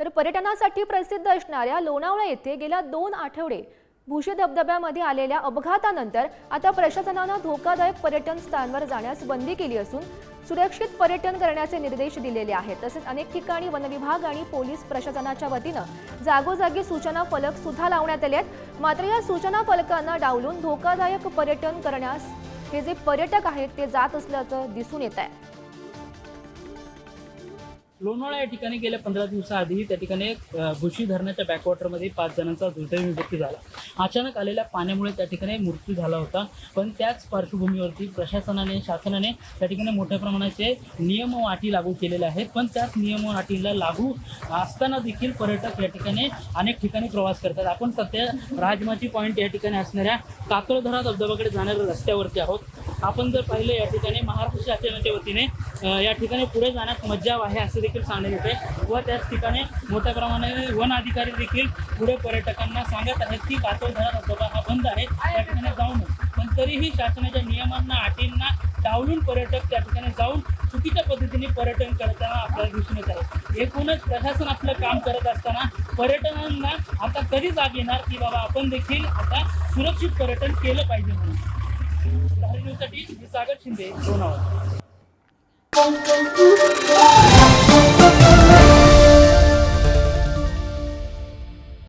तर पर्यटनासाठी प्रसिद्ध असणाऱ्या लोणावळा येथे गेल्या दोन आठवडे भुशी धबधब्यामध्ये आलेल्या अपघातानंतर आता प्रशासनानं धोकादायक पर्यटन स्थानवर जाण्यास बंदी केली असून सुरक्षित पर्यटन करण्याचे निर्देश दिलेले आहेत. तसेच अनेक ठिकाणी वनविभाग आणि पोलीस प्रशासनाच्या वतीनं जागोजागी सूचना फलक सुद्धा लावण्यात आले आहेत. मात्र या सूचना फलकांना डावलून धोकादायक पर्यटन करण्यास हे जे पर्यटक आहेत ते जात असल्याचं दिसून येत आहे. लोणावळा या ठिकाणी गेल्या पंधरा दिवसाआधी त्या ठिकाणी घुशी धरणाच्या बॅकवॉटरमध्ये पाच जणांचा दुर्दैवी मृत्यू झाला. अचानक आलेल्या पाण्यामुळे त्या ठिकाणी मृत्यू झाला होता. पण त्याच पार्श्वभूमीवरती प्रशासनाने शासनाने त्या ठिकाणी मोठ्या प्रमाणाचे नियम व अटी लागू केलेले आहेत. पण त्याच नियम व अटीला लागू असताना देखील पर्यटक या ठिकाणी अनेक ठिकाणी प्रवास करतात. आपण सध्या राजमाची पॉईंट या ठिकाणी असणाऱ्या कातळधरा धबधब्याकडे जाणाऱ्या रस्त्यावरती आहोत. आपण जर पाहिलं या ठिकाणी महाराष्ट्र शासनाच्या वतीने या ठिकाणी पुढे जाण्यास मज्जाव आहे असं देखील सांगण्यात येते. व त्याच ठिकाणी मोठ्या प्रमाणाने वन अधिकारी देखील पुढे पर्यटकांना सांगत आहेत की कातळधरा धबधबा हा बंद आहे त्या ठिकाणी जाऊ नये. पण तरीही शासनाच्या नियमांना अटींना डावलून पर्यटक त्या ठिकाणी जाऊन चुकीच्या पद्धतीने पर्यटन करताना आपल्याला दिसून येत आहे एकूणच प्रशासन आपलं काम करत असताना पर्यटनांना आता कधी जाग येणार की बाबा आपण देखील आता सुरक्षित पर्यटन केलं पाहिजे म्हणून. न्यूजसाठी मी सागर शिंदे लोणावळा